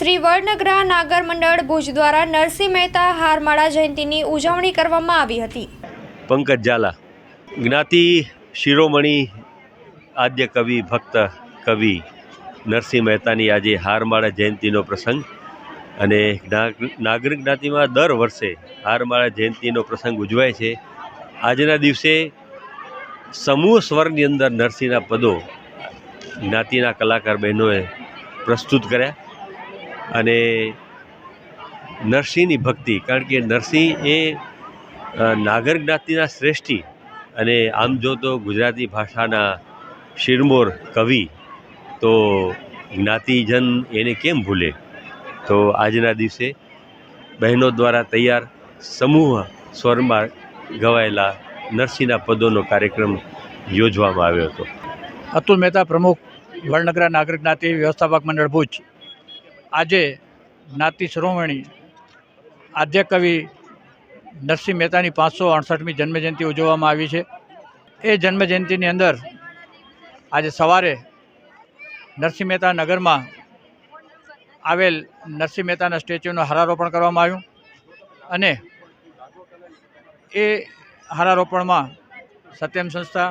શ્રી વર્ણગ્રહ નાગર મંડળ ભુજ દ્વારા નરસિંહ મહેતા હારમાળા જયંતિની ઉજવણી કરવામાં આવી હતી. પંકજ ઝાલા, જ્ઞાતિ શિરોમણી આદ્ય કવિ, ભક્ત કવિ નરસિંહ મહેતાની આજે હારમાળા જયંતિનો પ્રસંગ અને નાગ- નાગરિક જ્ઞાતિમાં દર વર્ષે હારમાળા જયંતિનો પ્રસંગ ઉજવાય છે. આજના દિવસે સમૂહ સ્વરની અંદર નરસિંહના પદો જ્ઞાતિના કલાકાર બહેનોએ પ્રસ્તુત કર્યા. અને નરસિંહની ભક્તિ, કારણ કે નરસિંહ એ નાગર જ્ઞાતિના શ્રેષ્ઠી અને આમ જો તો ગુજરાતી ભાષાના શિરમોર કવિ, તો જ્ઞાતિજન એને કેમ ભૂલે? તો આજના દિવસે બહેનો દ્વારા તૈયાર સમૂહ સ્વરમાં ગવાયેલા નરસિંહના પદોનો કાર્યક્રમ યોજવામાં આવ્યો હતો. અતુલ મહેતા પ્રમુખ, વડનગરા નાગરિક જ્ઞાતિ વ્યવસ્થાપક મંડળ ભુજ. આજે જ્ઞાતિ શ્રોમણી આદ્ય કવિ નરસિંહ મહેતાની પાંચસો અડસઠમી જન્મજયંતિ ઉજવવામાં આવી છે. એ જન્મજયંતિની અંદર આજે સવારે નરસિંહ મહેતા નગરમાં આવેલ નરસિંહ મહેતાના સ્ટેચ્યુનું હારારોપણ કરવામાં આવ્યું અને એ હારારોપણમાં સત્યમ સંસ્થા,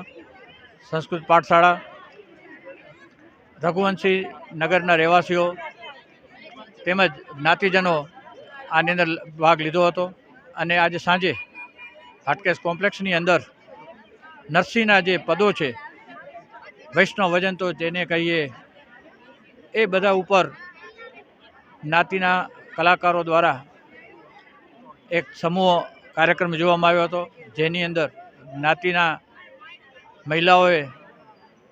સંસ્કૃત પાઠશાળા, રઘુવંશી નગરના રહેવાસીઓ તેમજ જ્ઞાતિજનો આની અંદર ભાગ લીધો હતો. અને આજે સાંજે હાટકેશ કોમ્પ્લેક્સની અંદર નરસિંહના જે પદો છે, વૈષ્ણવ વજન તો જેને કહીએ, એ બધા ઉપર જ્ઞાતિના કલાકારો દ્વારા એક સમૂહ કાર્યક્રમ જોવામાં આવ્યો હતો, જેની અંદર જ્ઞાતિના મહિલાઓએ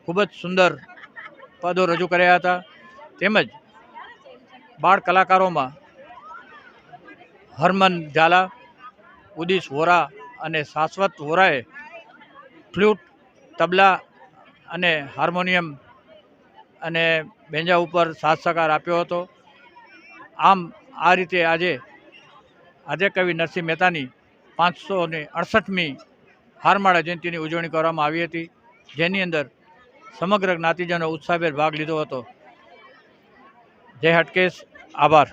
ખૂબ જ સુંદર પદો રજૂ કર્યા હતા. તેમજ બાળ કલાકારોમાં હરમન ઝાલા, ઉદિશ વોરા અને શાશ્વત વોરાએ ફ્લૂટ, તબલા અને હાર્મોનિયમ અને બેંજા ઉપર સાથ સહકાર આપ્યો હતો. આમ, આ રીતે આજે આદ્ય કવિ નરસિંહ મહેતાની પાંચસો ને અડસઠમી હારમાળા જયંતિની ઉજવણી કરવામાં આવી હતી, જેની અંદર સમગ્ર જ્ઞાતિજનો ઉત્સાહભેર ભાગ લીધો હતો. જય હટકેશ આભાર.